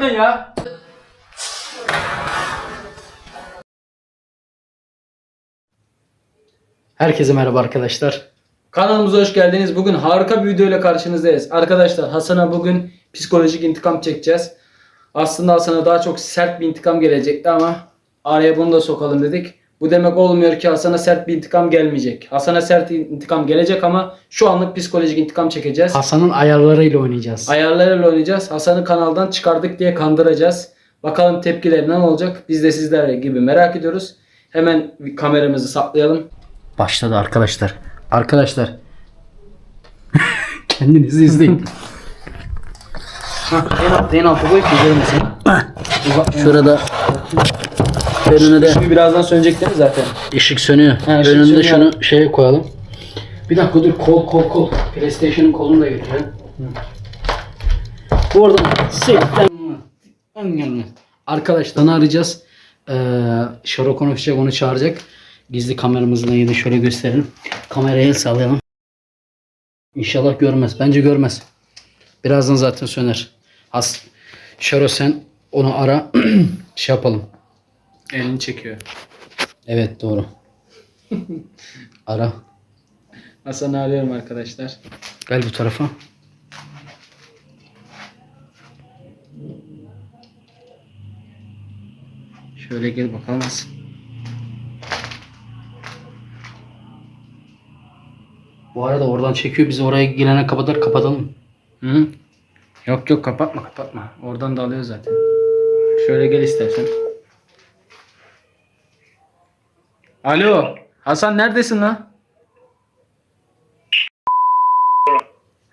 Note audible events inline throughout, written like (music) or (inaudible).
yapıyorsun ya? Herkese merhaba arkadaşlar. Kanalımıza hoş geldiniz. Bugün harika bir video ile karşınızdayız. Arkadaşlar Hasan'a bugün psikolojik intikam çekeceğiz. Aslında Hasan'a daha çok sert bir intikam gelecekti ama araya bunu da sokalım dedik. Bu demek olmuyor ki Hasan'a sert bir intikam gelmeyecek. Hasan'a sert intikam gelecek ama şu anlık psikolojik intikam çekeceğiz. Hasan'ın ayarlarıyla oynayacağız. Ayarlarıyla oynayacağız. Hasan'ı kanaldan çıkardık diye kandıracağız. Bakalım tepkileri ne olacak? Biz de sizler gibi merak ediyoruz. Hemen kameramızı saplayalım. Başladı arkadaşlar. Arkadaşlar. (laughs) Kendinizi izleyin. Hah, en altta en altta koy ki. Şurada önüne de Şimdi birazdan sönecek değil mi zaten? ışık sönüyor. Ha, ışık Önünde sönüyor. şunu şeye koyalım. Bir dakika dur kol kol kol. PlayStation'ın kolunu da götürelim. Bu arada Arkadaşlar ne arayacağız? Ee, Şaro konuşacak onu çağıracak. Gizli kameramızla yine şöyle gösterelim. Kameraya el sallayalım. İnşallah görmez. Bence görmez. Birazdan zaten söner. Has Şaro sen onu ara. (clears throat) şey yapalım. Elini çekiyor. Evet doğru. (laughs) Ara. Hasan'ı arıyorum arkadaşlar. Gel bu tarafa. Şöyle gel bakalım Hasan. Bu arada oradan çekiyor. Biz oraya gelene kadar kapatalım. Hı? Yok yok kapatma kapatma. Oradan da alıyor zaten. Şöyle gel istersen. Alo. Hasan neredesin lan?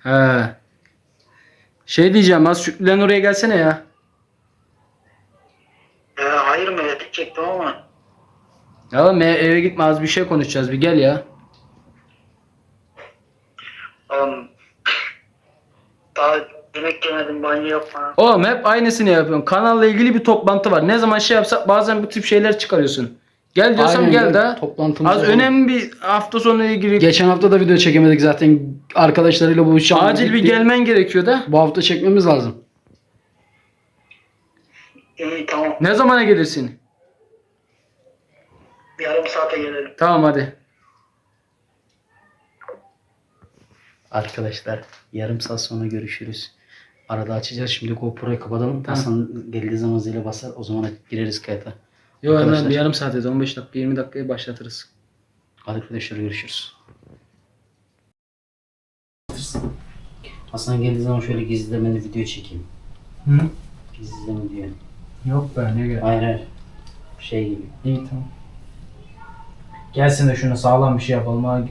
He. Şey diyeceğim az Şükrü'den oraya gelsene ya. Ee, hayır mı? Çektim ama. Ya oğlum, e- eve gitme az bir şey konuşacağız bir gel ya. Oğlum. Daha yemek yemedim banyo yapma. Oğlum hep aynısını yapıyorsun. Kanalla ilgili bir toplantı var. Ne zaman şey yapsak bazen bu tip şeyler çıkarıyorsun. Gel diyorsam Aynen, gel de. Toplantımız Az var. önemli bir hafta sonu ilgili Geçen hafta da video çekemedik zaten. Arkadaşlarıyla buluşacağım. acil bir Gitti. gelmen gerekiyor da. Bu hafta çekmemiz lazım. İyi tamam. Ne zamana gelirsin? Bir yarım saate gelelim. Tamam hadi. Arkadaşlar yarım saat sonra görüşürüz. Arada açacağız. Şimdi GoPro'yu kapatalım. Hasan geldiği zaman zile basar. O zaman gireriz kayıta. Yok hemen bir yarım saat et 15 dakika 20 dakikaya başlatırız. Hadi arkadaşlar görüşürüz. Hasan geldiği zaman şöyle gizlemeli video çekeyim. Hı? Gizleme diyor. Yok be ne gerek. Hayır hayır. Şey gibi. İyi tamam. Gelsin de şunu sağlam bir şey yapalım abi.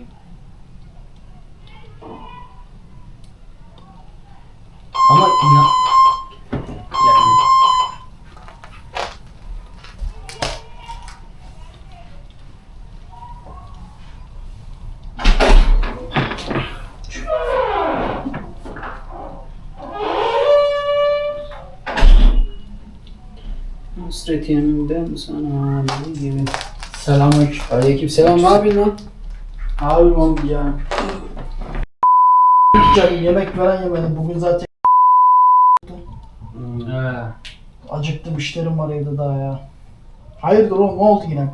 Ama inan... Hasretimden sana bir gibi. Selamünaleyküm. Aleyküm selam. Ne yapıyorsun lan? Abi oğlum ya. Canım yemek veren yemedi. Bugün zaten He. acıktım işlerim var evde daha ya. Hayırdır oğlum ne oldu yine?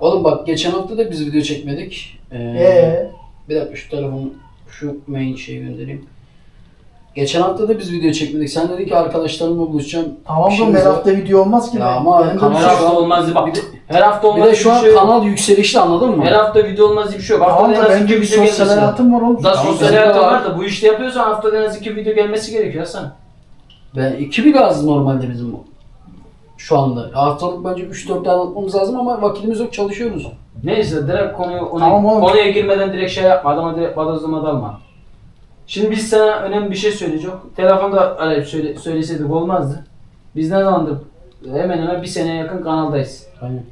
Oğlum bak geçen hafta da biz video çekmedik. Ee, Ee, Bir dakika şu telefonu şu main şeyi göndereyim. Geçen hafta da biz video çekmedik. Sen dedin ki arkadaşlarımla buluşacağım. tamam da İşimiz her hafta video olmaz ki. Ya be. ama Benim de kamera bir Her şey- hafta olmaz bak. Her hafta Bir olmaz de şu an şey yok. kanal yükselişte anladın mı? Her hafta video olmaz diye bir şey yok. Tamam Haftada da en az bence iki bir video sosyal gelmesi lazım. hayatım var oğlum. Daha Tamam, sosyal benim de var. var da bu işte yapıyorsan haftada en az iki video gelmesi gerekiyor Hasan. Ben iki bir gaz normalde bizim bu. Şu anda. Haftalık bence 3-4 tane atmamız lazım ama vakitimiz yok çalışıyoruz. Neyse direkt konuyu ona, Tamam oğlum. konuya girmeden direkt şey yapma. Adama direkt badozlama dalma. Şimdi biz sana önemli bir şey söyleyeceğiz. Telefonda arayıp söyle, söyleseydik olmazdı. Biz ne zamandır hemen hemen bir seneye yakın kanaldayız. Aynen.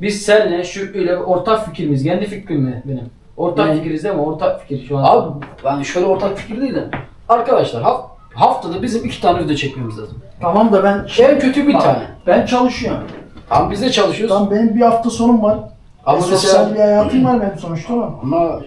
Biz seninle Şükrü'yle ortak fikrimiz. Kendi fikrim mi benim? Ortak Ne? fikiriz değil mi? Ortak fikir şu an. Abi yani şöyle ortak fikir değil de. Arkadaşlar haf- haftada bizim iki tane video çekmemiz lazım. Tamam da ben En kötü bir Bak, tane. Ben çalışıyorum. Ama biz de çalışıyoruz. Tamam benim bir hafta sonum var. Ama E, mesela sosyal bir hayatım var benim sonuçta oğlum. ama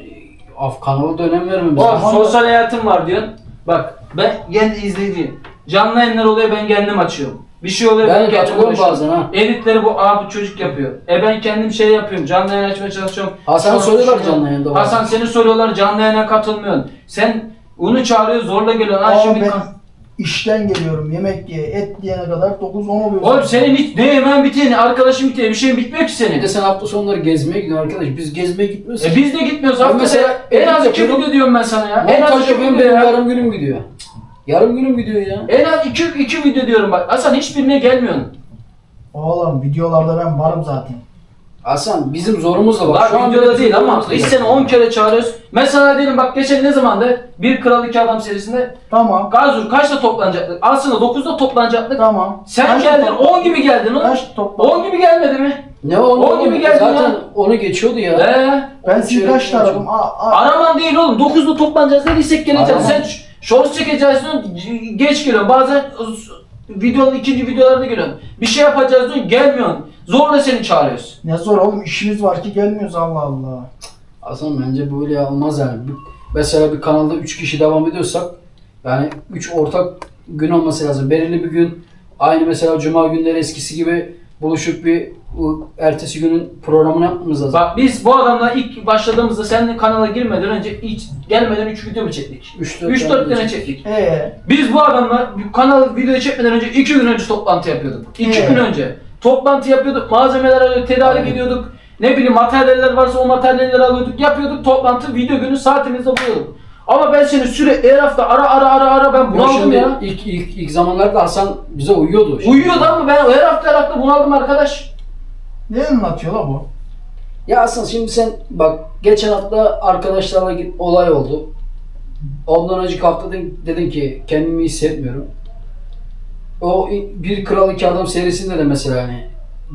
af kanala da önem vermemiz Oğlum lazım. sosyal hayatım var diyorsun. Bak ben kendi izleyiciyim. Canlı yayınlar oluyor ben kendim açıyorum. Bir şey oluyor Ben kendim katılıyorum bazen ha. Editleri bu abi çocuk yapıyor. E ben kendim şey yapıyorum. Canlı yayın açmaya çalışıyorum. Hasan Sonra soruyorlar düşünüyorum. canlı yayında bazen. Hasan seni soruyorlar canlı yayına katılmıyorsun. Sen onu çağırıyor zorla geliyorsun. Ha Aa, şimdi ben işten geliyorum yemek ye et yiyene kadar 9-10 oluyor. Oğlum senin hiç ne hemen bitiyor ne arkadaşın bitiyor bir şey bitmiyor ki Bir senin. de sen hafta sonları gezmeye gidiyorsun arkadaş. Biz gezmeye gitmiyoruz. E biz de gitmiyoruz Ben hafta mesela en az iki yapıyorum. video diyorum ben sana ya. En az iki video benim ya. yarım günüm gidiyor. Yarım günüm gidiyor ya. En az iki, iki video diyorum bak. Hasan hiçbirine gelmiyorsun. Oğlum videolarda ben varım zaten. Hasan bizim zorumuz da bak. Bak Şu an videoda değil ama biz seni 10 kere çağırıyoruz. Mesela diyelim bak geçen ne zamandı? Bir Kral iki Adam serisinde Tamam. Gazur kaçta toplanacaktık? Aslında 9'da toplanacaktık. Tamam. Sen Kaç geldin toplam? 10 gibi geldin oğlum. Kaç toplam? 10 gibi gelmedi mi? Ne onu, On gibi geldin Zaten ya. onu geçiyordu ya. Ee, Ben sizi Şöyle kaç bir taradım? Aa, aa. araman değil oğlum. 9'da toplanacağız dediysek geleceğiz. Aramam. Sen ş- shorts diyorsun geç geliyorsun. Bazen videonun ikinci videolarda geliyorsun. Bir şey yapacağız diyorsun gelmiyorsun. Zorla seni çağırıyoruz. Ne zor oğlum işimiz var ki gelmiyoruz Allah Allah. Hasan bence böyle olmaz yani. Bir- mesela bir kanalda 3 kişi devam ediyorsak yani 3 ortak gün olması lazım. Belirli bir gün aynı mesela cuma günleri eskisi gibi buluşup bir bu ertesi günün programını yapmamız lazım. Bak biz bu adamla ilk başladığımızda senin kanala girmeden önce hiç gelmeden 3 video mu çektik? Üç, dört 3-4 tane çektik. çektik. Ee, Biz bu adamla bir kanal video çekmeden önce 2 gün önce toplantı yapıyorduk. 2 Evet. gün önce. Toplantı yapıyorduk, malzemeler alıyorduk, tedarik Aynen. ediyorduk. Ne bileyim materyaller varsa o materyalleri alıyorduk, yapıyorduk toplantı, video günü saatimizde buluyorduk. Ama ben seni sürekli her hafta ara ara ara ara ben bunaldım şimdi ya. ilk, ilk, ilk zamanlarda Hasan bize uyuyordu. Şimdi- Uyuyordu ama ben her hafta her hafta bunaldım arkadaş. ne anlatıyor la bu? Ya Hasan şimdi sen bak geçen hafta arkadaşlarla git, olay oldu. Ondan önceki hafta dedin, dedin ki kendimi iyi hissetmiyorum. O bir kral iki adam serisinde de mesela hani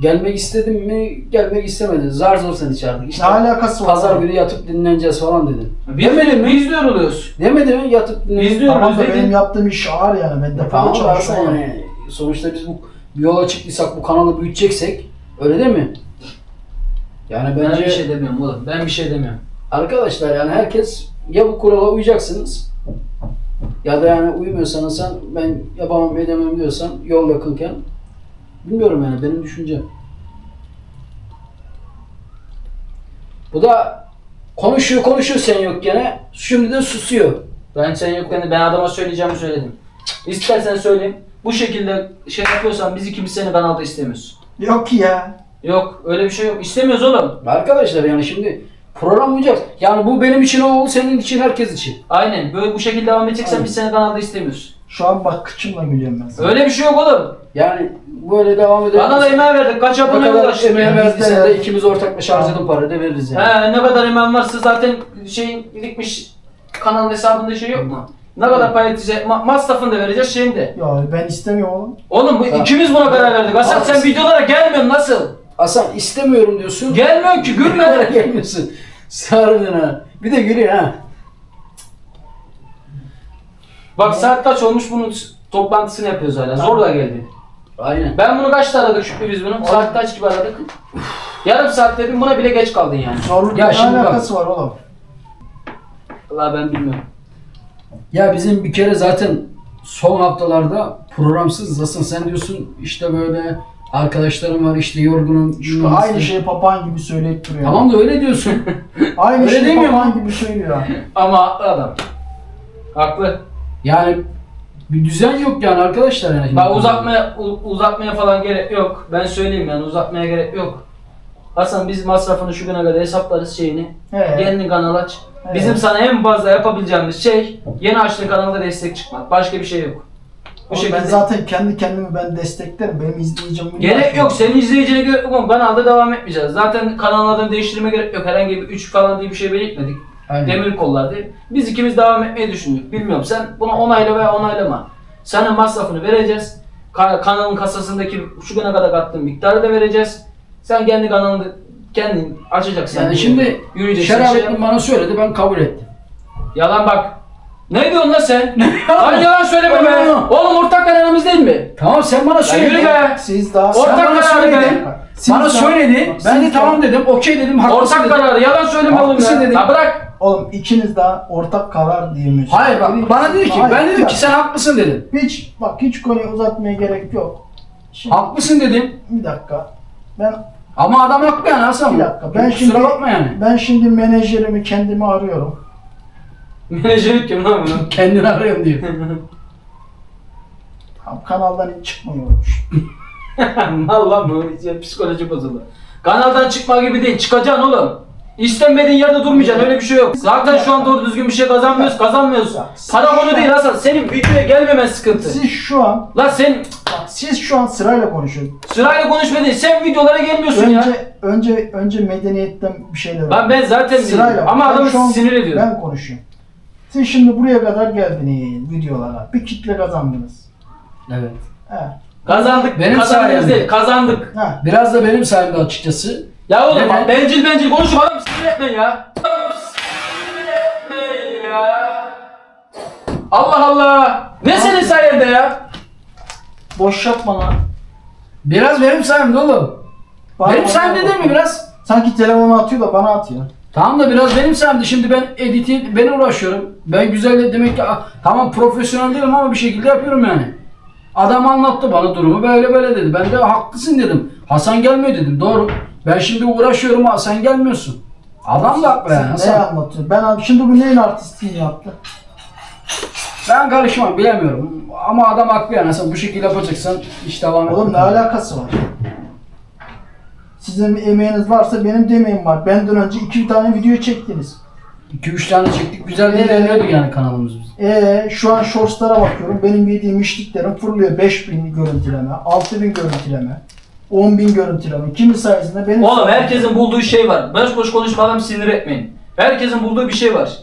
gelmek istedim mi gelmek istemedim. Zar zor seni çağırdık. İşte Ne alakası var? pazar günü yatıp dinleneceğiz falan dedin. Biz, biz de yoruluyoruz. Demedi mi yatıp dinleneceğiz. Biz diyoruz Tamam da dedin. benim yaptığım iş ağır yani. Ben depoda Tamam da Hasan çalışıyorum. yani sonuçta biz bu bir yola çıktıysak bu kanalı büyüteceksek öyle değil mi? Yani Ben bence bir şey demiyorum oğlum. Ben bir şey demiyorum. Arkadaşlar yani herkes ya bu kurala uyacaksınız ya da yani uymuyorsanız sen ben yapamam edemem diyorsan yol yakınken bilmiyorum yani benim düşüncem. Bu da konuşuyor konuşuyor sen yok gene şimdi de susuyor. Ben sen yokken ben adama söyleyeceğimi söyledim. İstersen söyleyeyim. Bu şekilde şey yapıyorsan biz ikimiz seni kanalda istemiyoruz. Yok ya. Yok öyle bir şey yok. İstemiyoruz oğlum. Arkadaşlar yani şimdi program uyacak. Yani bu benim için oldu senin için herkes için. Aynen. Böyle bu şekilde devam edeceksen Aynen. biz seni kanalda istemiyoruz. Şu an bak kıçımla gülüyorum ben sana. Öyle bir şey yok oğlum. Yani böyle devam edelim. Bana da emeği verdik. Kaç ne abone kadar ulaştık. emeğe verdiysen de ikimiz ortaklaşa harcadığın parayı da veririz yani. He ne kadar emeğin varsa zaten şeyin birikmiş kanalın hesabında şey yok mu? Ne kadar pay edecek? Ma- masrafını da vereceğiz şeyini de. Ya ben istemiyorum oğlum. Oğlum bu Tamam. ikimiz buna karar verdik. Hasan sen videolara gelmiyorsun nasıl? Hasan istemiyorum diyorsun. Gelmiyorsun ki gülme. (laughs) gelmiyorsun. Sardın ha. Bir de gülüyor ha. Bak saat kaç olmuş bunun toplantısını yapıyoruz hala. Zorla geldi. Aynen. Ben bunu kaçta aradık Şükrü biz bunu? Saat kaç gibi aradık? Yarım saat dedim buna bile geç kaldın yani. Zorluk Ya ne şimdi bak. alakası var oğlum? Valla ben bilmiyorum. Ya bizim bir kere zaten son haftalarda programsız Hasan sen diyorsun işte böyle arkadaşlarım var işte yorgunum. Şu aynı ne. şey papağan gibi söyleyip duruyor. Tamam da öyle diyorsun. (laughs) Aynı Öyle şey demiyor papağan gibi söylüyor. Ama haklı adam. Haklı. yani bir düzen yok yani arkadaşlar yani. Bak uzatmaya uzatmaya falan gerek yok. Ben söyleyeyim yani uzatmaya gerek yok. Hasan biz masrafını şu güne kadar hesaplarız şeyini. He. Kendin kanal aç. Evet. Bizim sana en fazla yapabileceğimiz şey yeni açtığın kanalda destek çıkmak. Başka bir şey yok. Bu Oğlum şekilde. ben zaten kendi kendimi ben desteklerim. Benim izleyicim bunu Gerek yok. Senin izleyicine gerek yok. Kanalda devam etmeyeceğiz. Zaten kanalın adını değiştirme gerek yok. Herhangi bir 3 falan diye bir şey belirtmedik. Aynen. Demir kollar diye. Biz ikimiz devam etmeyi düşündük. Bilmiyorum. Sen bunu onayla veya onaylama. Sana masrafını vereceğiz. Ka- kanalın kasasındaki şu güne kadar kattığın miktarı da vereceğiz. Sen kendi kanalını kendin açacaksın. Yani şimdi yürüyeceksin. Şey Şerafettin bana söyledi ben kabul ettim. Yalan bak. Ne diyorsun lan sen? Lan yalan söyleme be. Yalan. Oğlum ortak kanalımız değil mi? Tamam sen bana Ya söyledin. yürü be. Siz daha Ortak bana karar söyledin. verin. Siz Bana de- söyledi. Bak, Ben de tamam dedim. Okey dedim. Haklısın Ortak dedim. kararı yalan söyleme oğlum Haklısın ya. dedim. Ya bırak. Oğlum ikiniz de ortak karar diyemiyorsunuz. Hayır bak bana dedi ki Hayır, ben dedim ki sen haklısın dedim. Hiç bak hiç konuyu uzatmaya gerek yok. Şimdi Haklısın dedim. bir dakika. Ben Ama adam haklı yani Hasan. bir dakika. Ben Kusura şimdi bakma yani. ben şimdi menajerimi kendimi arıyorum. Menajerim kim lan (laughs) bunun? Kendini arıyorum diyor. (laughs) Tam kanaldan hiç çıkmıyorum. (laughs) Mal lan bu. Ya, Psikoloji bozuldu. Kanaldan çıkma gibi değil. Çıkacaksın oğlum. İstenmediğin yerde durmayacaksın. Öyle bir şey yok. Zaten şu an doğru düzgün bir şey kazanmıyoruz. Kazanmıyoruz. Para konu değil Hasan. Senin videoya gelmemen sıkıntı. Siz şu an La sen bak, siz şu an sırayla konuşuyorsunuz. sırayla konuşma değil. Sen videolara gelmiyorsun ya. Önce önce önce medeniyetten bir şeyler. Lan ben zaten Sırayla. Ama Ben adamı şu an- sinir ediyorum. Ben konuşuyorum. Siz şimdi buraya kadar geldiniz videolara. Bir kitle kazandınız. Evet. He. Kazandık. Benim kazandınız sayemde. değil. Kazandık. He. Biraz da benim sayemde açıkçası. Ya oğlum Neden? bak bencil bencil konuşma adam sinir etme ya. Sinir etme ya. Allah Allah. Ne senin sayende ya? Boş yapma lan. Biraz benim sayemde oğlum. Bana- benim sayemde değil mi biraz? Sanki telefonu atıyor da bana atıyor. Tamam da biraz benim sayemde. Şimdi ben editi ben uğraşıyorum. Ben güzel de demek ki tamam profesyonel değilim ama bir şekilde yapıyorum yani. Adam anlattı bana durumu böyle böyle dedi. Ben de haklısın dedim. Hasan gelmiyor dedim. Doğru. Ben şimdi uğraşıyorum ama sen gelmiyorsun. Adam da haklı yani Ne Hasan. anlatıyor? Ben abi şimdi bu neyin artistliğini yaptı? Ben karışmam bilemiyorum. Ama adam haklı yani. Sen bu şekilde yapacaksan iş devam et. Oğlum ne alakası var? Sizin emeğiniz varsa benim de emeğim var. Benden önce iki tane video çektiniz. 2-3 tane çektik. Güzel de Ee? ilerliyordu yani kanalımız bizim. Ee, şu an shortslara bakıyorum. Benim yediğim içliklerim fırlıyor. 5000 görüntüleme, 6000 görüntüleme, 10.000 görüntüleme. Kimi sayesinde benim Oğlum herkesin bulduğu şey var. Boş boş konuşma adam sinir etmeyin. Herkesin bulduğu bir şey var.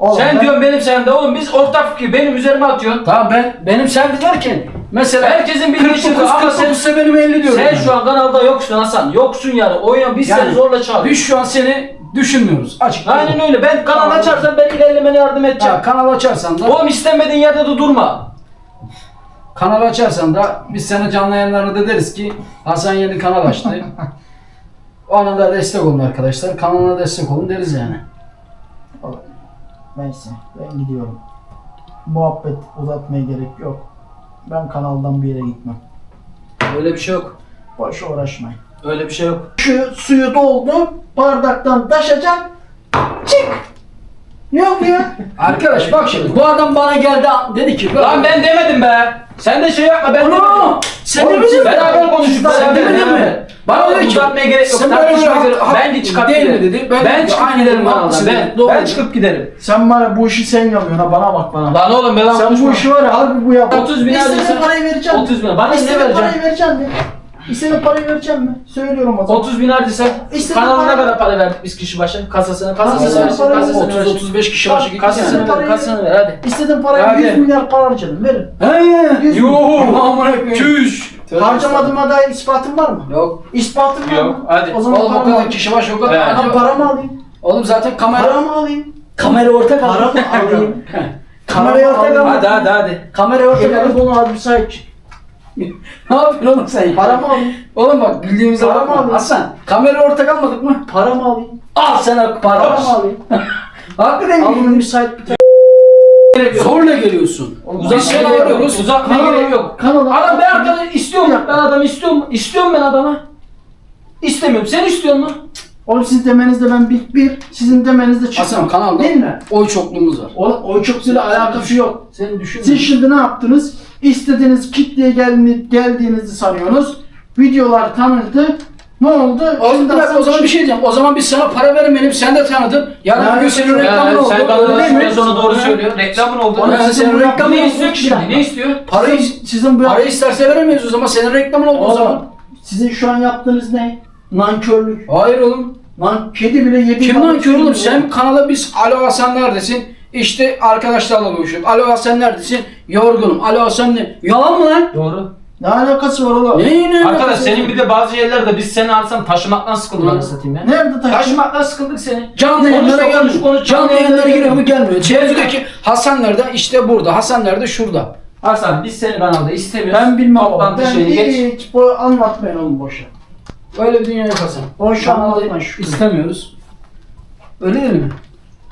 Oğlum Sen ben- diyorsun benim sayemde oğlum biz ortak fikir benim üzerime atıyorsun. Tamam ben benim sen derken mesela Herkesin bildiği şey var 49 ama sen, 49 ise benim 50 diyorum. sen yani. şu an kanalda yoksun Hasan. Yoksun yani. Oyuna biz Yani seni zorla çağırıyoruz. Biz şu an seni düşünmüyoruz. Açık. Aynen öyle. Ben kanal açarsam ben ilerlemene yardım edeceğim. Ha, kanal açarsan da Oğlum istenmediğin yerde de durma. kanal açarsan da biz sana canlı yayınlarında deriz ki Hasan yeni kanal açtı. (laughs) Ona da destek olun arkadaşlar. Kanalına destek olun deriz yani. Oğlum, Neyse ben gidiyorum. Muhabbet uzatmaya gerek yok. Ben kanaldan bir yere gitmem. Öyle bir şey yok. Boş uğraşmayın. Öyle bir şey yok. Şu suyu doldu, bardaktan taşacak, çık. Yok ya. Arkadaş bak şimdi bu adam bana geldi dedi ki Lan ben demedim be. Sen de şey yapma ben demedim. Sen Oğlum, demedin mi? Beraber konuştuk. Sen Sen demedin demedin mi? mi? Bana Bana dedi ki, uzatmaya gerek yok. sen böyle Tartışmaya gerek hak- Ben de çıkıp değil mi giderim. dedi. Ben Ben, çıkıp giderim kanaldan. haklısın Ben, dedim. Doğru ben çıkıp giderim. Sen ya bu işi sen yapıyorsun ha bana bak bana. Lan oğlum ben Sen bu işi var ya harbi bu yap. 30 bin İstediğin alırsan- parayı vereceğim. 30 bin. Bana ne İstediğin vereceksin? parayı vereceğim? İstediğin parayı vereceğim mi? Söylüyorum o zaman. 30 bin harcaysak İstediğin kanalına para- kadar para verdik biz kişi başı kasasına kasasına Kasasına versin para- kasasına 30 versin 35 kişi başı gitti kasasını yani. ver kasasını ver hadi. İstediğin parayı Hadi. 100 milyar para harcadım. Verin. He. Yüz Yuh Amına koyayım. Çüş. Harcamadığıma dair ispatın var mı? Yok. İspatın var Yok, mı? hadi. O zaman Oğlum o paramı kadar alayım. kişi başı o kadar. Evet. Ha, paramı alayım. Oğlum zaten kamera Paramı alayım. kamera ortak Paramı alayım. (laughs) Kamerayı ortak alayım. al. Hadi hadi hadi. Kamerayı ortak al. Telefonu al müsait. (laughs) Ne yapıyorsun oğlum sen? Paramı alayım. Oğlum bak bildiğimize Paramı bakma. alayım. Hasan kamera ortak almadık mı? Paramı alayım. Al sana para. Paramı alayım. (laughs) Hakikaten Al bunu müsait bir tane. Zorla geliyorsun. Seni Uzatmaya arıyoruz. Uzatmaya gerek yok. Kanala. Adam ben arkadaş istiyorum. Ben adamı istiyorum. İstiyorum ben adamı. İstemiyorum. Sen istiyor musun? Oğlum sizin demenizde ben bir, bir sizin demenizde çıktım. Hasan kanalda Değil mi? oy çokluğumuz var. Oğlum o çok alakası yok. Sen düşün. Siz şimdi ne yaptınız? İstediğiniz kitleye geldi, geldiğinizi sanıyorsunuz. Videolar tanındı. Ne oldu? Oğlum Hasan o zaman bir şey diyeceğim. O zaman biz sana para vermeyelim. Sen de tanıdın. Yarın Ya, bir gün senin reklamın oldu. sen mi? biraz sonra doğru söylüyor. Reklamın oldu. Oğlum Ya, sizin senin bu reklamın Ne oldu. istiyor ki şimdi? Ne istiyor? Parayı, Sizin, sizin bu parayı isterse veremeyiz o zaman. Senin reklamın oldu o zaman. Sizin şu an yaptığınız ne? Nankörlük. Hayır oğlum. Lan kedi bile yedi. Kim lan kör oğlum? Sen kanala biz Alo Hasan neredesin? İşte arkadaşlarla buluşuyoruz. Alo Hasan neredesin? Yorgunum. Alo Hasan ne? Yalan mı lan? Doğru. Ne alakası var oğlum? Ne ne? Arkadaş senin bir de bazı yerlerde biz seni alsam taşımaktan sıkıldım anasını satayım ya. Nerede taşı? Taşımaktan sıkıldık seni. Canlı yayınlara gelmiyor. konuş, Canlı yayınlara giriyor mu gelmiyor. Çevredeki Hasan nerede? İşte burada. Hasan nerede? Şurada. Hasan biz seni kanalda istemiyoruz. Ben bilmem. Toplantı Ben şeyini geç. hiç bu anlatmayın oğlum boşa. Öyle bir dünya yok Hasan. Boş Kanalı anlatma Şükrü. istemiyoruz. Öyle değil mi?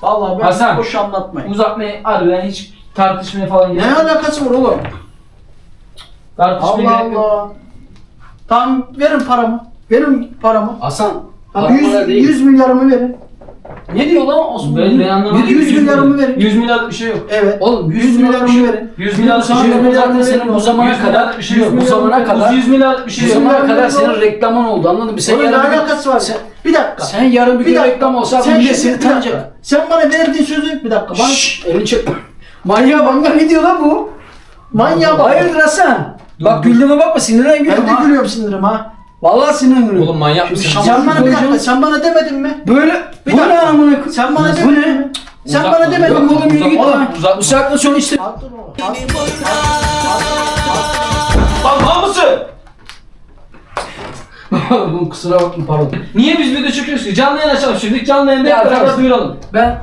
Vallahi ben Hasan. boş anlatmayın. Uzatmayı harbiden hiç tartışmaya falan Ne gerek yok. alakası var oğlum? Tartışmaya Allah gerek yok. Allah. Tamam verin paramı. Verin paramı. Hasan. Para 100, para değil. 100 milyarımı verin. Ne diyor lan Osman? Ben, ben anlamadım. Ne diyor? 100 milyarımı verin. 100 milyarlık bir şey yok. Evet. Oğlum 100, 100 milyarımı milyarımı verin. verin. 100 milyarlık bir şey yok. zaten senin bu zamana 100 kadar bir şey yok. bu zamana kadar 100 milyarlık bir şey bu yok. zamana kadar senin reklamın oldu anladın mı? Sen Onun ne yarın bir alakası var? Sen, Bir dakika. sen yarın bir gün Bir dakika. reklam olsa Sen millet şimdi- seni tanıyacak. Sen bana verdiğin sözü bir dakika. Bana Şşş elini çekme. Manyağa bak lan ne diyor lan bu? manyağa bak. Hayırdır Hasan? Bak güldüğüme bakma sinirden Ben gülüyorum de ha. gülüyorum sinirim ha. Vallahi sinirden gülüyorum. Oğlum manyak mısın? Sen bana bir dakika. Sen bana demedin mi? Böyle Bir bu ne amına? Sen bana demedin mi? Sen bana demedin mi? oğlum yürü git lan. saatten sonra işte. Attın oğlum. (laughs) Oğlum kusura bakma pardon. Niye biz video çekiyoruz ki? Canlı yayın açalım şimdi. Canlı yayında Ya hep beraber duyuralım. Ben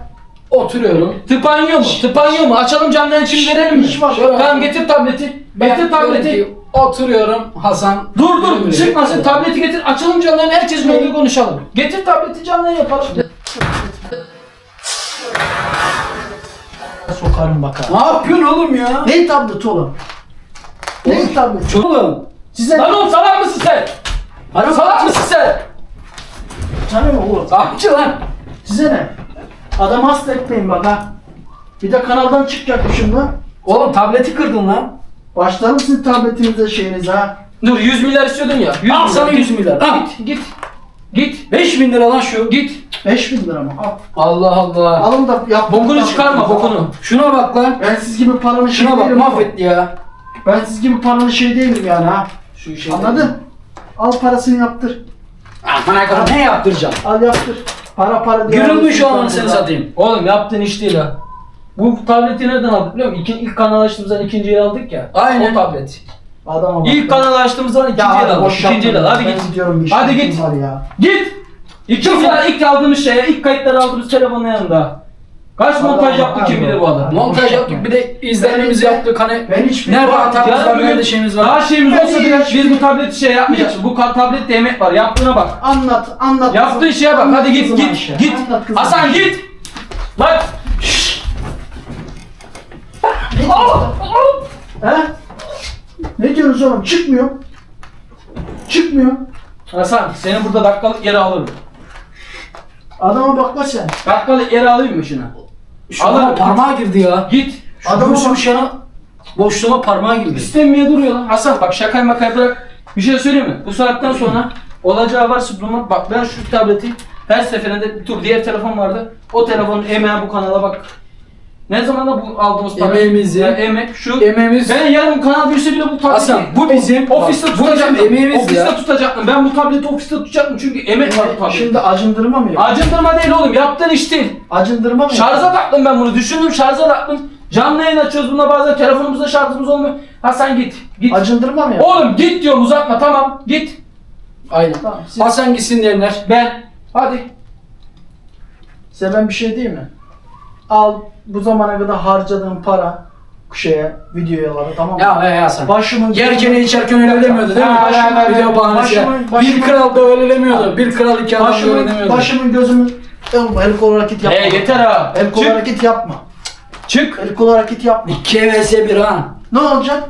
oturuyorum. Tıpanyo mu? Tıpanyo mu? Açalım canlı yayın şimdi verelim mi? Tamam getir tableti. Ben Getir diyorum tableti. ki, Oturuyorum Hasan. Dur dur Böyle çıkmasın tableti getir açalım canlı yayın herkes böyle konuşalım. Getir tableti canlı yayın yapalım. Sokarım bakar. Ne yapıyorsun oğlum ya? Ne tableti oğlum? Ne tableti? Oğlum. Size Lan oğlum salak mısın sen? Para Salak mısın sen? Oğlum? Amca lan. Size ne? Adam hasta etmeyin bak ha. Bir de kanaldan çıkacakmışım lan. Oğlum tableti kırdın lan. Başlarım sizin tabletinize şeyinize ha. Dur 100 milyar istiyordun ya. 100 Al sana 100 milyar. Al. Git git. Git. 5000 lira lan şu. Git. 5000 lira mı? Al. Allah Allah. Alın da yap. Bokunu çıkarma bokunu. Şuna bak lan. Ben siz gibi paranın şey Şuna bak değilim. mahvetti ya. Ben siz gibi paranın şey değilim yani ha. Şu işe. Anladın? Al parasını yaptır. Aman kadar ne yaptıracaksın? Al yaptır. Para para diye. Gürül mü alıyorsun şu an paranı seni satayım? Oğlum yaptığın iş değil ha. Bu tableti nereden aldık biliyor musun? İlk, ilk kanal açtığımızdan ikinci el aldık ya. Aynen. O tablet. Adama bak. İlk kanal açtığımızdan ikinci Ya el hadi aldık. boş İkinci el yapma. al. Hadi Ben git. gidiyorum bir Hadi git. var ya. Git. İlk, ya, ilk aldığımız şeye, ilk kayıtları aldığımız telefonun yanında. Kaç montaj Allah, yaptı kim bilir bu adam. Montaj yaptık bir de izlenmemizi yaptık hani. Ben hiçbir Nerede hatamız var, bir nerede şeyimiz var. Daha şeyimiz Ben olsa bile biz bu tableti şey yapmayacağız. Bu ka- tablette emek var. Yaptığına bak. Anlat, anlat. Yaptığın kızım. şeye bak. Anlat Hadi git kızım git Ayşe. git. Anlat kızım Hasan git. Lan. He? Ne diyorsunuz oğlum? Çıkmıyor. Çıkmıyor. Hasan seni burada dakikalık yere alırım. Adama bakma sen. Dakikalık yere alayım mı şuna? Şu an parmağı girdi ya. Git. Adama Adamı şu yana boşluğuma parmağı girdi. İstenmeye duruyor lan. Hasan bak şakayı makayı bırak. Bir şey söyleyeyim mi? Bu saatten sonra olacağı varsa durmak. Bak ben şu tableti her seferinde dur diğer telefon vardı. O telefonun emeği bu kanala bak. Ne zaman da bu aldığımız para? Emeğimiz ya. emek şu. Emeğimiz. Ben yarın kanal büyüse bile bu tableti Hasan, bu bizim- ofiste bak, bu tutacaktım. bizim emeğimiz ofiste ya. tutacaktım. Ben bu tableti ofiste tutacaktım çünkü emek var bu tablette. Şimdi acındırma mı ya? Acındırma değil oğlum yaptığın iş değil. Acındırma mı ya? Şarja taktım ben bunu. Düşündüm şarja taktım. Canlı yayın açıyoruz bunda bazen telefonumuzda şarjımız olmuyor. Hasan git. Git. Acındırma mı ya? Oğlum git diyorum uzatma tamam git. Aynen. Tamam. Siz, Hasan gitsin diyenler. Ben. Hadi. size ben bir şey diyeyim mi? Al bu zamana kadar harcadığın para şeye, videoya tamam mı? Ya he Hasan. Başımın Yerken içerken öyle demiyordu değil mi? Ha, ha, Video bahanesi. başımın- başımın- Bir kral da öyle demiyordu. Bir kral iki adam da öyle başımın, demiyordu. başımın gözümün el, el kol hareket yapma. Hey yeter ha. El kol Çık. hareket yapma. Çık. El kol hareket yapma. 2 vs 1 ha. Ne olacak?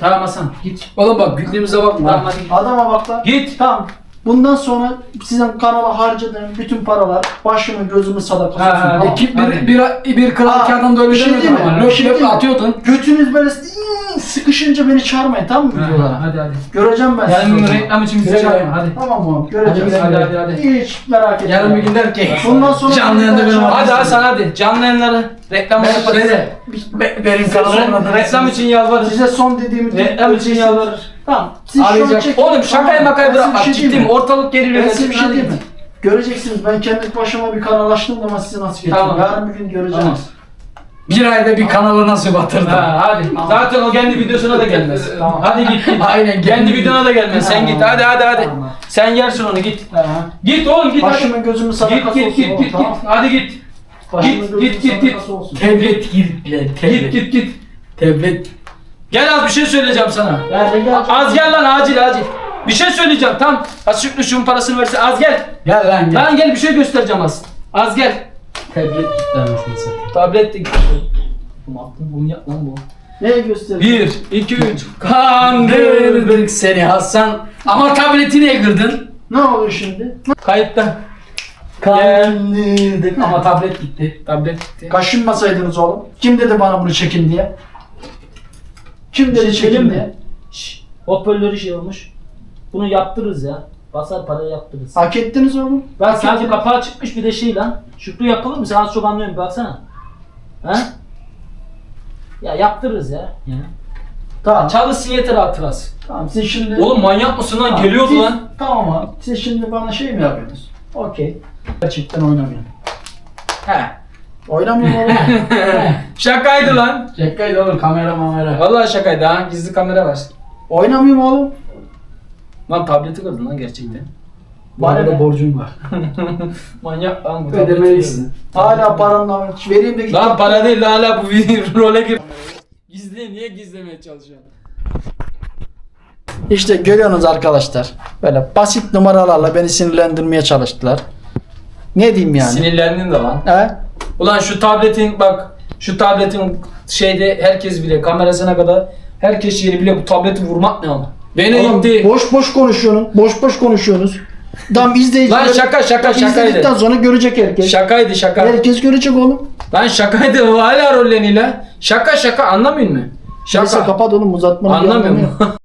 Tamam Hasan git. Oğlum bak güldüğümüze bakma. Tamam hadi git. Adama bak lan. Git. Tamam. Bundan sonra sizin kanala harcadığım bütün paralar başımın gözümün sadakası Ha, olsun. ha. İki, Hadi. bir, bir, bir kral iki adam da öyle şey demiyordun değil mi? ama. Löp şey löp değil mi? atıyordun. Götünüz böyle ıı, sıkışınca beni çağırmayın tamam mı videolara? Hadi hadi. Göreceğim ben Yarın bir sizi. reklam için bizi çağırma hadi. Tamam mı? Göreceğiz. Hadi, hadi, hadi, hadi. Hiç merak etme. Yarın bir gün der ki. Bundan sonra Canlı yayında benim Hadi Hasan hadi. Canlı yayınları reklam Ben yaparız. şeyde. be- Benim kanalımda Re- Reklam için yalvarırız. Size son dediğimi Reklam için yalvarır. Tamam. Siz Arayacak. çekin. Oğlum şakayı Tamam. makayı Ben size bırak. bir şey diyeyim ciddiyim mi? ortalık geri Ben size bir şey diyeyim mi? Göreceksiniz ben kendi başıma bir kanal açtım ama size nasıl getirdim. Tamam. Yarın bir gün göreceğiz. Tamam. Bir ayda bir kanalı nasıl batırdın? Ha hadi. Zaten o kendi videosuna da gelmez. Tamam. Hadi git git. (laughs) Aynen, Kendi videona da gelmez. Sen git. Hadi hadi hadi. Tamam. Sen yersin onu git. Git oğlum git hadi. Başımın gözümün Git sadakası git olsun. git oğlum, git tamam. git. Hadi git. Git, git, git, git. Tebret gir bile. Git Tebret. git git. Tebret. Gel az bir şey söyleyeceğim sana. Az gel lan acil acil. Bir şey söyleyeceğim tam. Az Şükrü şunun parasını verse az gel. Gel lan gel. Lan gel bir şey göstereceğim az. Az gel. Tablet kilitlenmesini satayım. Tablet de attım bunu yap lan bu. Neye gösteriyor? 1, 2, 3. Kandırdık. Seni Hasan. Ama tableti niye kırdın? Ne oluyor şimdi? Kayıtta. Kandırdık ama tablet gitti. Tablet gitti. Kaşınmasaydınız oğlum. Kim dedi bana bunu çekin diye? Kim dedi çekin diye? mi? Şşş, hoparlörü şey olmuş. Bunu yaptırırız ya. Basar parayı yaptırırız. Hak ettiniz oğlum. Ben Hak sadece ettiniz. kapağı çıkmış bir de şey lan. Şükrü yapılır mı? Sen az çok anlıyorsun baksana. He? Ya yaptırırız ya. ya. Tamam. Çalışsın yeter hatırası. Tamam siz şimdi... Oğlum manyak mısın lan? Tamam, Geliyordu siz- lan. Tamam abi. Siz şimdi bana şey mi yapıyorsunuz? Okey. Gerçekten oynamıyorum. He. Oynamıyorum oğlum. (laughs) Şakaydı lan. Şakaydı oğlum kamera mamera. Vallahi şakaydı ha. Gizli kamera var. Oynamıyorum oğlum. Lan tableti kırdın lan gerçekten. Bu arada borcum var. (laughs) Manyak lan bu tableti Ödemelisin. Hala paramla vereyim de kırdın. git. Lan para değil lan hala bu bir (laughs) role gir. Gizli niye gizlemeye çalışıyorsun? İşte görüyorsunuz arkadaşlar. Böyle basit numaralarla beni sinirlendirmeye çalıştılar. Ne diyeyim yani? Sinirlendin de lan. He? Ulan şu tabletin bak şu tabletin şeyde herkes bile kamerasına kadar herkes yeri bile bu tableti vurmak ne ama. Beni Oğlum, itti. boş boş konuşuyorsunuz. Boş boş konuşuyorsunuz. Tam izleyiciler... Lan şaka şaka İzledikten şakaydı. sonra görecek herkes. Şakaydı şaka. Herkes görecek oğlum. Lan şakaydı hala rolleniyle. Şaka şaka anlamıyor musun? Neyse Şaka. kapat oğlum uzatmanın bir (laughs)